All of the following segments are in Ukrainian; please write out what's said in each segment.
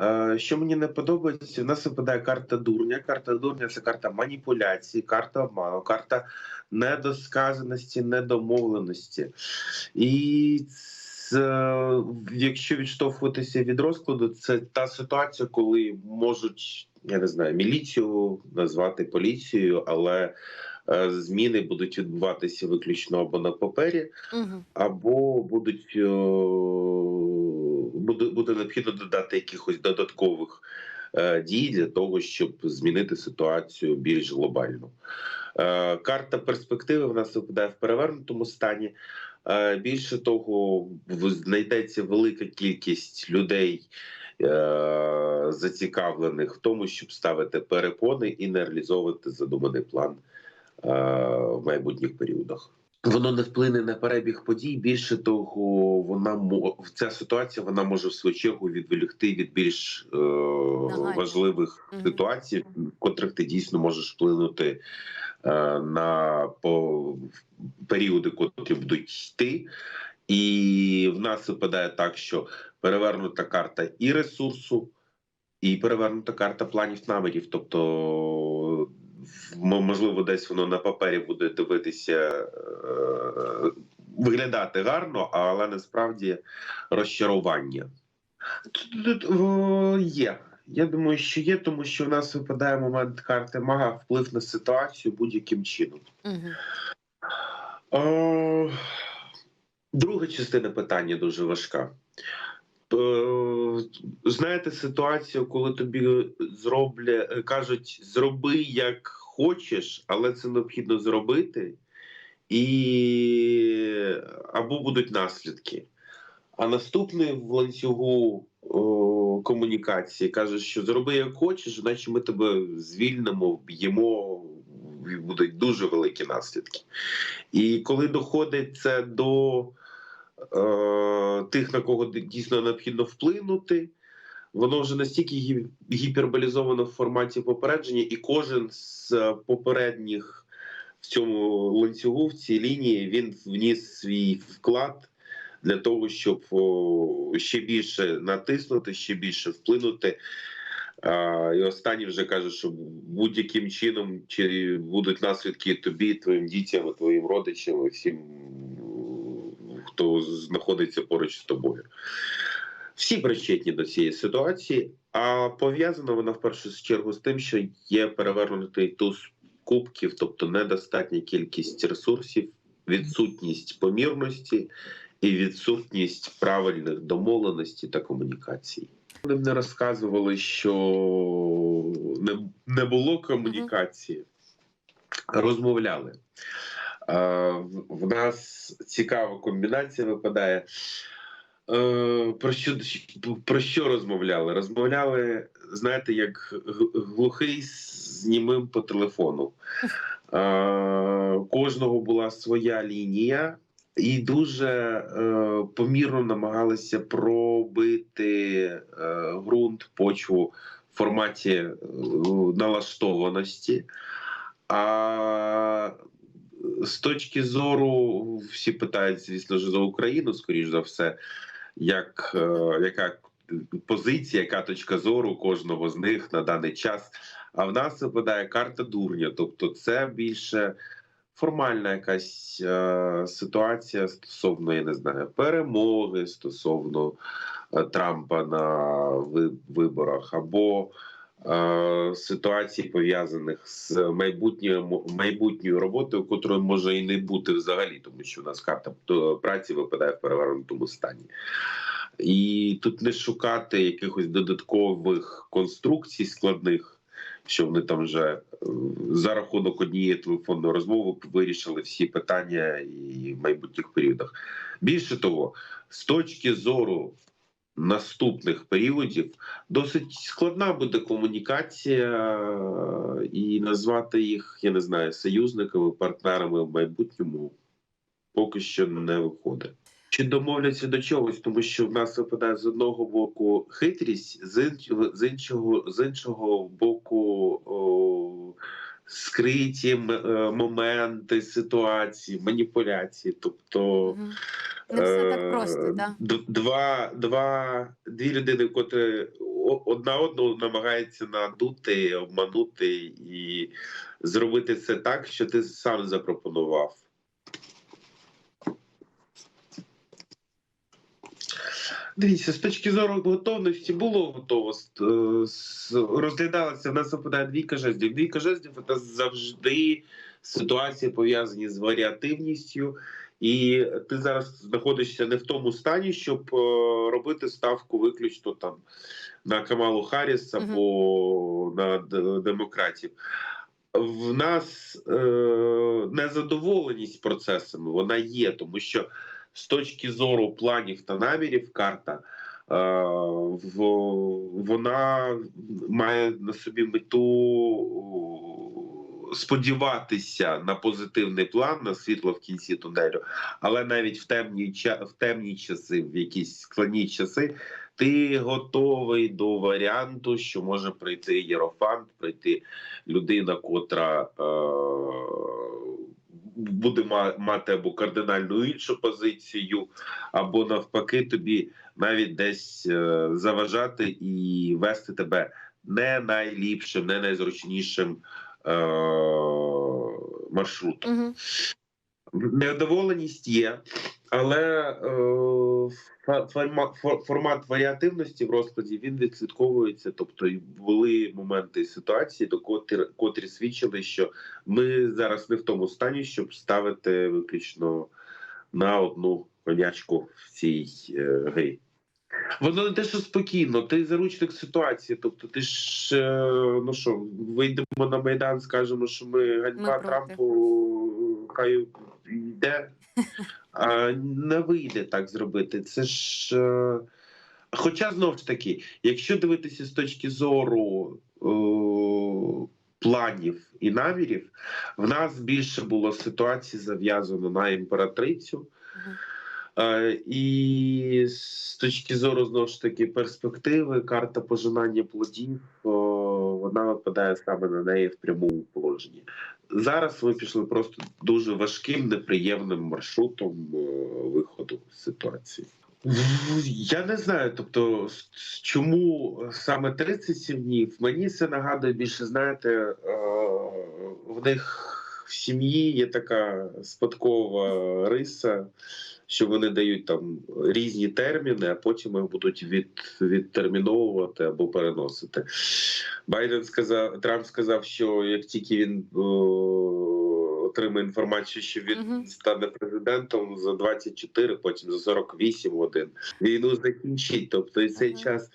Е, Що мені не подобається, в нас випадає карта дурня. Карта дурня це карта маніпуляції, карта обману, карта недосказаності, недомовленості. І це, якщо відштовхуватися від розкладу, це та ситуація, коли можуть, я не знаю, міліцію назвати поліцією, але е, зміни будуть відбуватися виключно або на папері, Угу. або будуть е, буде, буде необхідно додати якихось додаткових е, дій для того, щоб змінити ситуацію більш глобально. Е, Карта перспективи в нас випадає в перевернутому стані. Е, Більше того, знайдеться велика кількість людей. е, Зацікавлених в тому, щоб ставити перепони і не реалізовувати задуманий план е, в майбутніх періодах. Воно не вплине на перебіг подій. Більше того, вона ця ситуація вона може в свою чергу відволікти від більш е, важливих Мгм. ситуацій, в котрих ти дійсно можеш вплинути е, на по періоди, котрі будуть йти. І в нас випадає так, що перевернута карта і ресурсу, і перевернута карта планів намірів. Тобто, можливо, десь воно на папері буде дивитися, е, виглядати гарно, але насправді розчарування. Тут, є. Я думаю, що є, тому що в нас випадає момент карти мага вплив на ситуацію будь-яким чином. Угу. Друга частина питання дуже важка. Е, Знаєте ситуацію, коли тобі зроблять, кажуть, зроби як хочеш, але це необхідно зробити, і або будуть наслідки. А наступний в ланцюгу о, комунікації каже, що зроби як хочеш, іначе ми тебе звільнимо, вб'ємо, будуть дуже великі наслідки. І коли доходить це до е, тих, на кого дійсно необхідно вплинути, воно вже настільки гіперболізовано в форматі попередження, і кожен з е, попередніх в цьому ланцюгу, в цій лінії, він вніс свій вклад для того, щоб ще більше натиснути, ще більше вплинути. І останній вже каже, що будь-яким чином чи будуть наслідки тобі, твоїм дітям, твоїм родичам, всім, хто знаходиться поруч з тобою. Всі причетні до цієї ситуації, а пов'язана вона в першу чергу з тим, що є перевернутий туз кубків, тобто недостатня кількість ресурсів, відсутність помірності і відсутність правильних домовленостей та комунікацій. Вони не розказували, що не, не було комунікації, розмовляли. В- нас цікава комбінація випадає. Е, Про що, про що розмовляли? Розмовляли, знаєте, як глухий з німим по телефону. Е, Кожного була своя лінія, і дуже е, помірно намагалися пробити ґрунт, почву в форматі налаштованості. А з точки зору, всі питають, звісно ж, за Україну, скоріш за все, як, е, яка позиція, яка точка зору кожного з них на даний час. А в нас випадає карта дурня, тобто це більше формальна якась е, ситуація стосовно, я не знаю, перемоги стосовно е, Трампа на ви- виборах, або ситуацій пов'язаних з майбутньою майбутньою роботою, котрої може і не бути взагалі, тому що у нас карта е, праці випадає в перевернутому стані. І тут не шукати якихось додаткових конструкцій складних, що вони там вже е, за рахунок однієї телефонної розмови вирішили всі питання і в майбутніх періодах. Більше того, з точки зору наступних періодів досить складна буде комунікація, е, і назвати їх, я не знаю, союзниками, партнерами в майбутньому поки що не виходить. Чи домовляться до чогось, тому що в нас випадає з одного боку хитрість, з іншого, з іншого, боку о, скриті е, моменти, ситуації, маніпуляції. Тобто Не все так е, просто, да. два, два, дві людини, котрі одна одну намагається надути, обманути і зробити це так, що ти сам запропонував. Дивіться, з точки зору готовності було готово. Е, Розглядалося, в нас опадає двійка жезлів. Двійка жезлів це завжди ситуації пов'язані з варіативністю, і ти зараз знаходишся не в тому стані, щоб е, робити ставку виключно там на Камалу Харріс або на демократів. В нас е, незадоволеність процесами вона є, тому що з точки зору планів та намірів карта. е, Вона має на собі мету сподіватися на позитивний план, на світло в кінці тунелю, але навіть в темні в темні часи, в якісь складні часи, ти готовий до варіанту, що може прийти єрофант, прийти людина, котра е, буде мати або кардинально іншу позицію, або навпаки, тобі навіть десь е, заважати і вести тебе не найліпшим, не найзручнішим е, маршрутом. Угу. Невдоволеність є, але е, формат, варіативності в розкладі він відслідковується. Тобто були моменти ситуації, до котрі, котрі свідчили, що ми зараз не в тому стані, щоб ставити виключно на одну конячку в цій е, грі. Воно не те, що спокійно, ти заручник ситуації. Тобто, ти ж е, ну що, вийдемо на майдан, скажемо, що ми ганьба Ми. Трампу хай йде, не вийде так зробити. Це ж. Е... Хоча знов ж таки, якщо дивитися з точки зору е... планів і намірів, в нас більше було ситуацій зав'язано на імператрицю. Е, І з точки зору знову ж таки перспективи, карта пожинання плодів, о, вона випадає саме на неї в прямому положенні. Зараз ми пішли просто дуже важким, неприємним маршрутом е, виходу з ситуації. Я не знаю, тобто чому саме 37 днів. Мені це нагадує більше, знаєте, е, в них в сім'ї є така спадкова риса, що вони дають там різні терміни, а потім їх будуть від, відтерміновувати або переносити. Байден сказав, Трамп сказав, що як тільки він о, отримає інформацію, що він Мгм. стане президентом за 24, потім за 48 годин, війну закінчить. Тобто і цей Ага. час.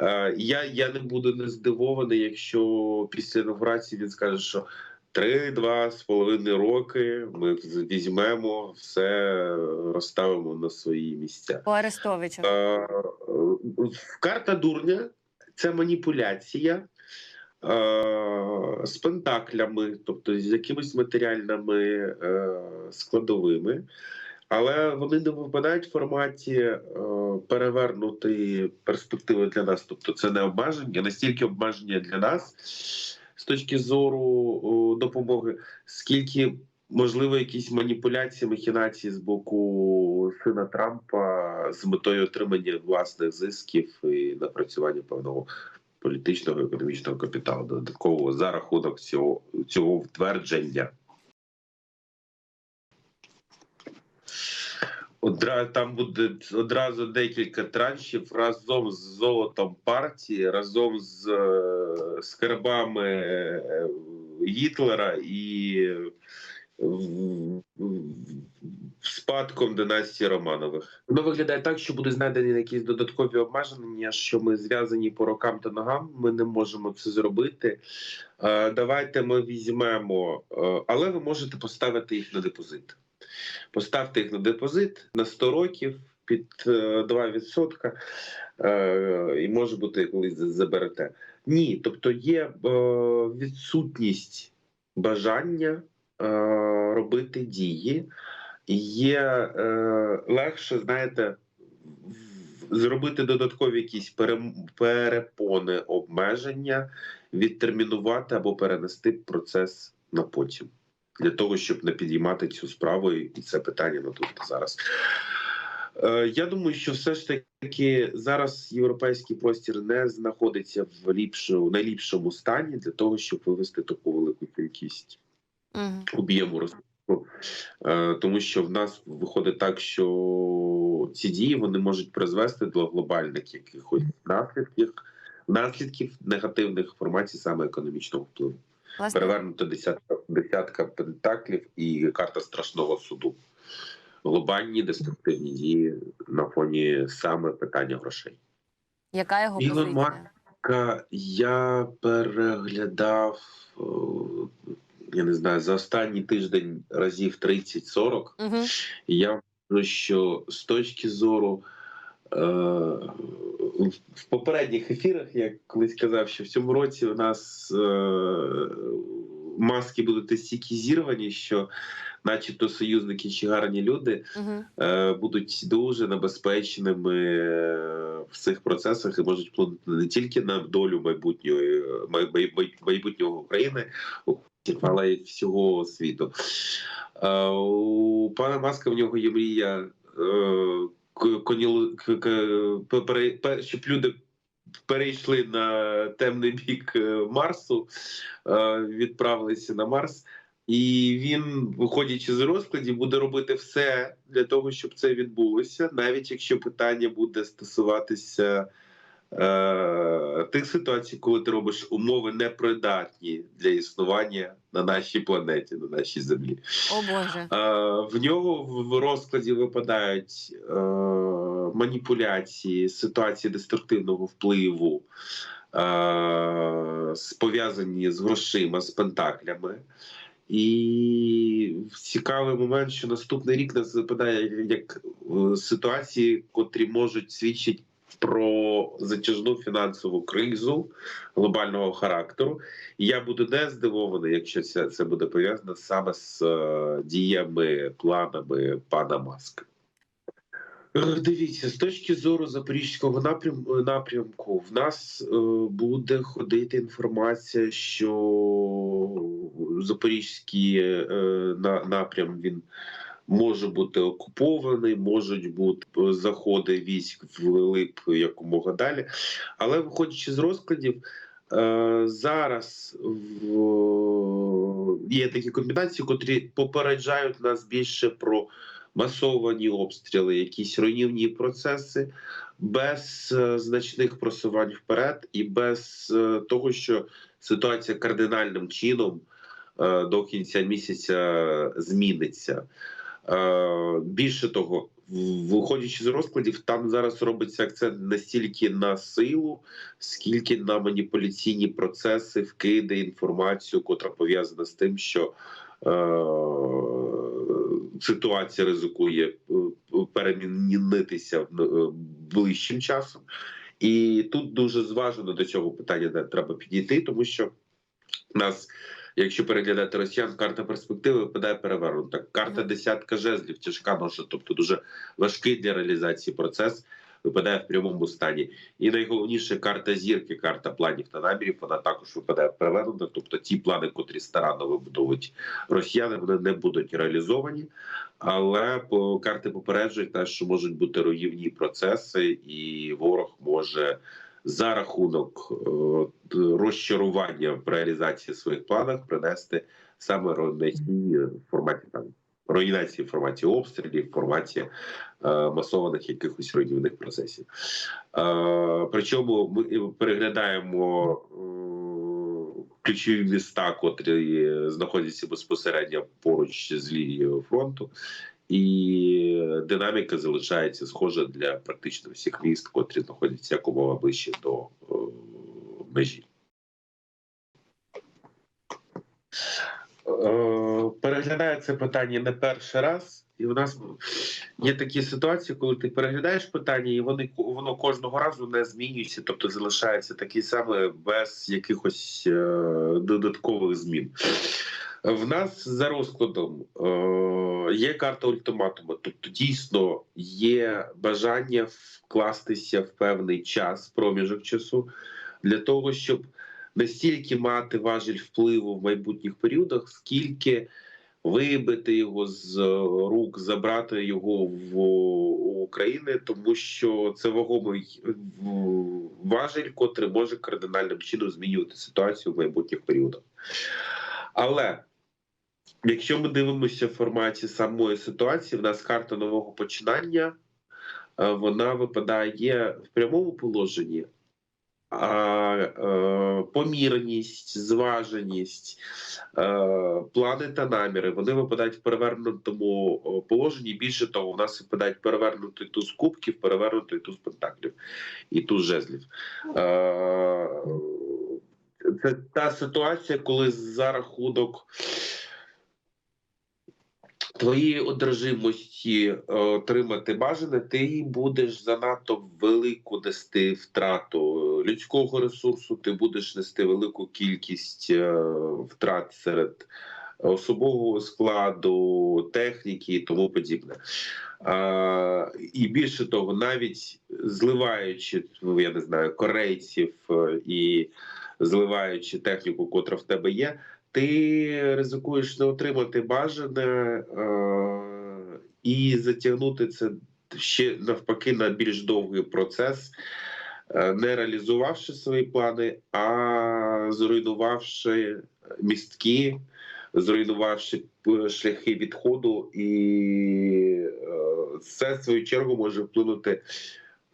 е, Я, я не буду не здивований, якщо після інаугурації він скаже, що три-два з половиною роки ми візьмемо все, розставимо на свої місця. По Арестовичу. Е, е, Карта дурня це маніпуляція е, з пентаклями, тобто з якимись матеріальними е, складовими. Але вони не випадають в форматі е, перевернутої перспективи для нас. Тобто, це не обмеження, настільки обмеження для нас з точки зору допомоги, скільки можливо якісь маніпуляції, махінації з боку сина Трампа з метою отримання власних зисків і напрацювання певного політичного економічного капіталу додаткового за рахунок цього, цього втвердження. Одра там буде одразу декілька траншів разом з золотом партії, разом з е, скарбами е, Гітлера і е, спадком династії Романових. Воно виглядає так, що буде знайдені якісь додаткові обмеження, що ми зв'язані по рокам та ногам. Ми не можемо це зробити. Давайте ми візьмемо, але ви можете поставити їх на депозит. Поставте їх на депозит на 100 років під е, 2%, е, і може бути, колись заберете. Ні, тобто є е, відсутність бажання е, робити дії, є е, легше, знаєте, зробити додаткові якісь перепони, обмеження, відтермінувати або перенести процес на потім для того, щоб не підіймати цю справу і це питання на тут зараз. Е, Я думаю, що все ж таки зараз європейський простір не знаходиться в ліпшому найліпшому стані для того, щоб вивести таку велику кількість Мгм. об'єму розвитку, Е, тому що в нас виходить так, що ці дії вони можуть призвести до глобальних якихось наслідків, наслідків негативних в форматі саме економічного впливу. Власне, Перевернуто десятка десятка пентаклів і карта страшного суду. Глобальні деструктивні дії на фоні саме питання грошей. яка його Ілон позиція? Я переглядав, я не знаю, за останній тиждень разів 30-40. Угу. І я вважаю, що з точки зору е, в- в попередніх ефірах я колись казав, що в цьому році у нас е, маски будуть настільки зірвані, що, начебто, союзники чи гарні люди Угу. е, будуть дуже небезпечними е, в цих процесах і можуть вплинути не тільки на долю майбутньої май- май- май- майбутнього України, але й всього світу. Е, У пана Маска в нього є мрія, к- коніл- к- к- пере- пе- щоб люди. Перейшли на темний бік е, Марсу, е, відправилися на Марс. І він, виходячи з розкладів, буде робити все для того, щоб це відбулося, навіть якщо питання буде стосуватися тих ситуацій, коли ти робиш умови непридатні для існування на нашій планеті, на нашій землі. О Боже. Е, в нього в- розкладі випадають е, маніпуляції, ситуації деструктивного впливу, е, пов'язані з грошима, з пентаклями. І цікавий момент, що наступний рік нас випадає як е, ситуації, котрі можуть свідчити про затяжну фінансову кризу глобального характеру. І я буду не здивований, якщо це, це буде пов'язано саме з е, діями, планами пана Маска. Е, Дивіться, з точки зору запорізького напрям, напрямку, в нас е, буде ходити інформація, що запорізький е, на, напрям він може бути окупований, можуть бути е, заходи військ в лип якомога далі. Але виходячи з розкладів, е, зараз в, є такі комбінації, котрі попереджають нас більше про масовані обстріли, якісь руйнівні процеси без е, значних просувань вперед і без е, того, що ситуація кардинальним чином е, до кінця місяця зміниться. Е, Більше того, виходячи з розкладів, там зараз робиться акцент не стільки на силу, скільки на маніпуляційні процеси, вкиди, інформацію, котра пов'язана з тим, що е, ситуація ризикує е, перемінитися ближчим часом. І тут дуже зважено до цього питання треба підійти, тому що нас, якщо переглядати росіян, карта перспективи випадає перевернута. Карта десятка жезлів, тяжка ноша, тобто дуже важкий для реалізації процес. Випадає в прямому стані, і найголовніше карта зірки, карта планів та намірів. Вона також випадає перевернута. Тобто ті плани, котрі старанно вибудовують росіяни, вони не будуть реалізовані. Але по карти попереджують нас, що можуть бути руйнівні процеси, і ворог може за рахунок е, розчарування в реалізації своїх планів принести саме руйнації в форматі там руйнації в форматі обстрілів, в форматі е, масованих якихось руйнівних процесів. Е, причому ми переглядаємо е, ключові міста, котрі знаходяться безпосередньо поруч з лінією фронту. І динаміка залишається схожа для практично всіх міст, котрі знаходяться якомога ближче до е, межі. Е, Переглядаю це питання не перший раз, і в нас є такі ситуації, коли ти переглядаєш питання, і вони воно кожного разу не змінюється, тобто залишається такий саме без якихось е, додаткових змін. В нас за розкладом е, є карта ультиматуму, тобто дійсно є бажання вкластися в певний час, проміжок часу, для того, щоб не стільки мати важіль впливу в майбутніх періодах, скільки вибити його з е, рук, забрати його в України, тому що це вагомий в- важель, котрий може кардинальним чином змінювати ситуацію в майбутніх періодах. Але якщо ми дивимося в форматі самої ситуації, в нас карта нового починання. е, Вона випадає в прямому положенні, а е, помірність, зваженість, е, плани та наміри вони випадають в перевернутому положенні. Більше того, у нас випадають перевернутий туз кубків, перевернутий туз пентаклів і туз жезлів. Це та ситуація, коли за рахунок твоєї одержимості е, отримати бажане, ти будеш занадто велику нести втрату людського ресурсу, ти будеш нести велику кількість е, втрат серед особового складу, техніки і тому подібне. А, і більше того, навіть зливаючи, я не знаю, корейців е, і зливаючи техніку, котра в тебе є, ти ризикуєш не отримати бажане е, і затягнути це ще навпаки на більш довгий процес, е, не реалізувавши свої плани, а зруйнувавши містки, зруйнувавши шляхи відходу, і е, це в свою чергу може вплинути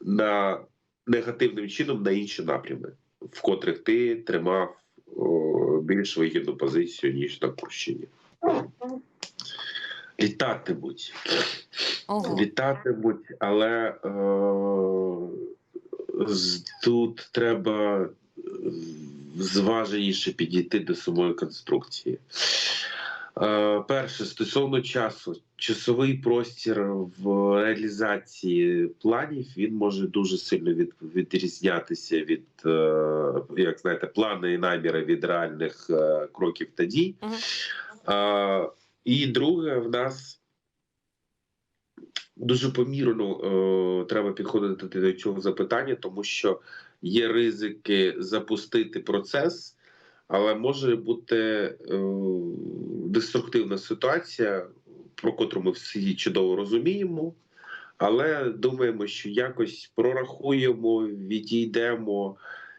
на негативним чином на інші напрями, в котрих ти тримав більш вигідну позицію, ніж на Курщині. Літатимуть, Ого. літатимуть, але е, тут треба е, зваженіше підійти до самої конструкції. Е, Перше, стосовно часу, часовий простір в реалізації планів він може дуже сильно від, відрізнятися від, е, як знаєте, плани і наміри від реальних е, кроків та дій. Е, І друге, в нас дуже помірно треба підходити до цього запитання, тому що є ризики запустити процес, але може бути деструктивна ситуація, про котру ми всі чудово розуміємо. Але думаємо, що якось прорахуємо, відійдемо,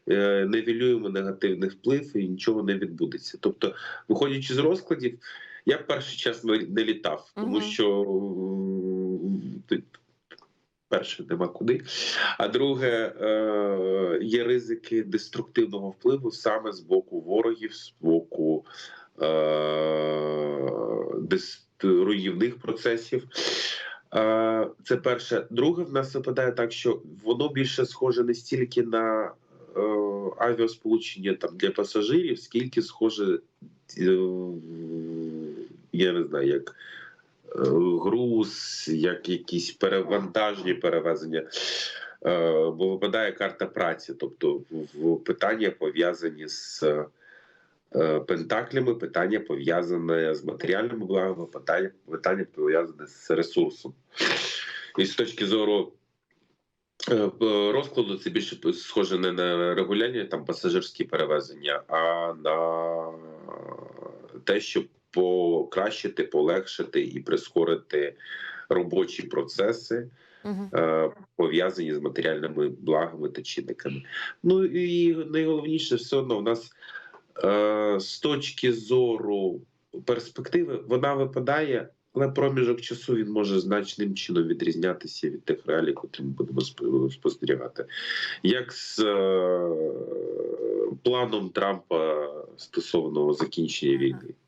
е, нивелюємо негативний вплив і нічого не відбудеться. Тобто, виходячи з розкладів, я в перший час не літав, тому Мгм. що м, перше нема куди. А друге, е, є ризики деструктивного впливу саме з боку ворогів, з боку е, руйнівних процесів. Е, Це перше. Друге, в нас випадає так, що воно більше схоже не стільки на е, авіасполучення там для пасажирів, скільки схоже, е, я не знаю, як е, груз, як якісь перевантажні перевезення. Е, Бо випадає карта праці, тобто в- питання пов'язані з е, пентаклями, питання пов'язане з матеріальними благами, питання, питання пов'язане з ресурсом. І з точки зору е, розкладу, це більше схоже не на регулярні там пасажирські перевезення, а на те, щоб покращити, полегшити і прискорити робочі процеси Мгм. е, пов'язані з матеріальними благами та чинниками. Ну і найголовніше, все одно у нас е, з точки зору перспективи вона випадає, але проміжок часу він може значним чином відрізнятися від тих реалій, котрі ми будемо спостерігати. Як з е, планом Трампа стосовно закінчення війни.